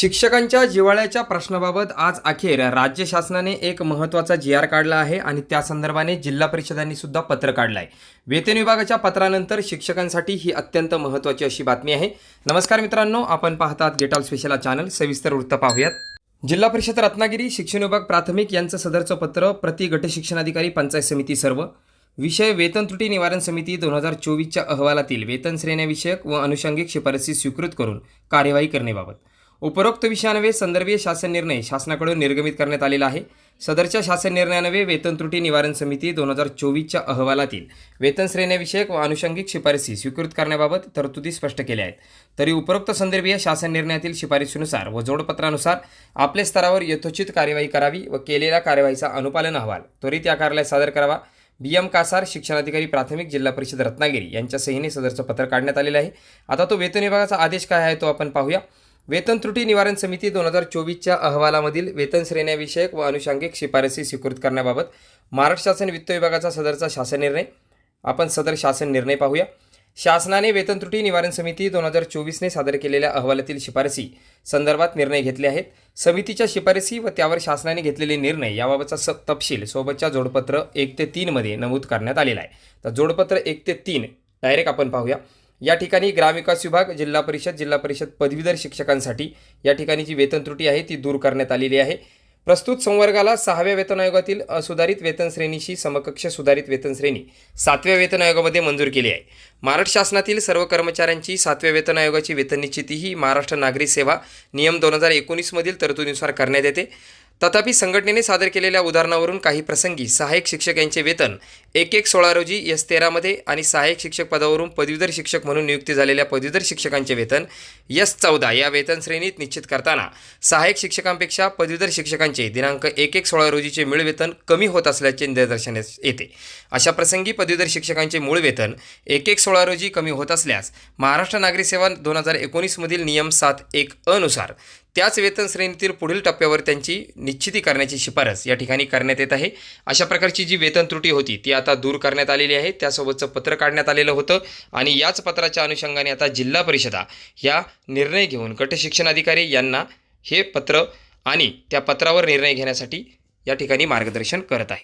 शिक्षकांच्या जिव्हाळ्याच्या प्रश्नाबाबत आज अखेर राज्य शासनाने एक महत्त्वाचा जी आर काढला आहे आणि त्या संदर्भाने जिल्हा परिषदांनी सुद्धा पत्र काढलं आहे वेतन विभागाच्या पत्रानंतर शिक्षकांसाठी ही अत्यंत महत्त्वाची अशी बातमी आहे. नमस्कार मित्रांनो आपण पाहतात गेटॉल स्पेशल चॅनल सविस्तर वृत्त पाहूयात. जिल्हा परिषद रत्नागिरी शिक्षण विभाग प्राथमिक यांचं सदरचं पत्र प्रति गट शिक्षणाधिकारी पंचायत समिती सर्व. विषय वेतन त्रुटी निवारण समिती दोन हजार चोवीसच्या अहवालातील वेतन श्रेण्याविषयक व अनुषंगिक शिफारसी स्वीकृत करून कार्यवाही करण्याबाबत उपरोक्त विषयानवे संदर्भीय शासन निर्णय शासनाकडून निर्गमित करण्यात आलेला आहे. सदरच्या शासन निर्णयानवे वेतन त्रुटी निवारण समिती दोन हजार चोवीसच्या अहवालातील वेतन श्रेण्याविषयक व अनुषंगिक शिफारसी स्वीकृत करण्याबाबत तरतुदी स्पष्ट केल्या आहेत. तरी उपरोक्त संदर्भीय शासन निर्णयातील शिफारशीनुसार व जोडपत्रानुसार आपल्या स्तरावर यथोचित कार्यवाही करावी व केलेल्या कार्यवाहीचा अनुपालन अहवाल त्वरित या कार्यालयात सादर करावा. बी. एम. कासार शिक्षणाधिकारी प्राथमिक जिल्हा परिषद रत्नागिरी यांच्या सहीने सदरचं पत्र काढण्यात आलेलं आहे. आता तो वेतन विभागाचा आदेश काय आहे तो आपण पाहूया. वेतन त्रुटी निवारण समिती दोन हजार चोवीसच्या अहवालामधील वेतन श्रेण्याविषयक व अनुषंगिक शिफारसी स्वीकृत करण्याबाबत महाराष्ट्र शासन वित्त विभागाचा सदरचा शासन निर्णय. आपण सदर शासन निर्णय पाहूया. शासनाने वेतन त्रुटी निवारण समिती दोन हजार चोवीसने सादर केलेल्या अहवालातील शिफारसी संदर्भात निर्णय घेतले आहेत. समितीच्या शिफारसी व त्यावर शासनाने घेतलेले निर्णय याबाबतचा स तपशील सोबतच्या जोडपत्र एक ते तीनमध्ये नमूद करण्यात आलेला आहे. तर जोडपत्र एक ते तीन डायरेक्ट आपण पाहूया. या ठिकाणी ग्रामविकास विभाग जिल्हा परिषद जिल्हा परिषद पदवीधर शिक्षकांसाठी या ठिकाणी जी वेतन त्रुटी आहे ती दूर करण्यात आलेली आहे. प्रस्तुत संवर्गाला सहाव्या वेतन आयोगातील असुधारित वेतन श्रेणीशी समकक्ष सुधारित वेतन श्रेणी सातव्या वेतन आयोगामध्ये मंजूर केली आहे. महाराष्ट्र शासनातील सर्व कर्मचाऱ्यांची सातव्या वेतन आयोगाची वेतन निश्चिती ही महाराष्ट्र नागरी सेवा नियम दोन हजार एकोणीसमधील तरतुदीनुसार करण्यात येते. तथापि संघटनेने सादर केलेल्या उदाहरणावरून काही प्रसंगी सहाय्यक शिक्षक यांचे वेतन एक एक सोळा रोजी एस तेरामध्ये आणि सहाय्यक शिक्षक पदावरून पदवीधर शिक्षक म्हणून नियुक्ती झालेल्या पदवीधर शिक्षकांचे वेतन एस चौदा या वेतन श्रेणीत निश्चित करताना सहाय्यक शिक्षकांपेक्षा पदवीधर शिक्षकांचे दिनांक एक एक सोळा रोजीचे मूळ वेतन कमी होत असल्याचे निदर्शनास येते. अशा प्रसंगी पदवीधर शिक्षकांचे मूळ वेतन एक एक सोळा रोजी कमी होत असल्यास महाराष्ट्र नागरी सेवा दोन हजार एकोणीसमधील नियम सात एक अनुसार त्याच वेतन श्रेणीतील पुढील टप्प्यावर त्यांची निश्चिती करण्याची शिफारस या ठिकाणी करण्यात येत आहे. अशा प्रकारची जी वेतन त्रुटी होती ती आता दूर करण्यात आलेली आहे. त्यासोबतचं पत्र काढण्यात आलेलं होतं आणि याच पत्राच्या अनुषंगाने आता जिल्हा परिषदा या निर्णय घेऊन गट शिक्षणाधिकारी यांना हे पत्र आणि त्या पत्रावर निर्णय घेण्यासाठी या ठिकाणी मार्गदर्शन करत आहे.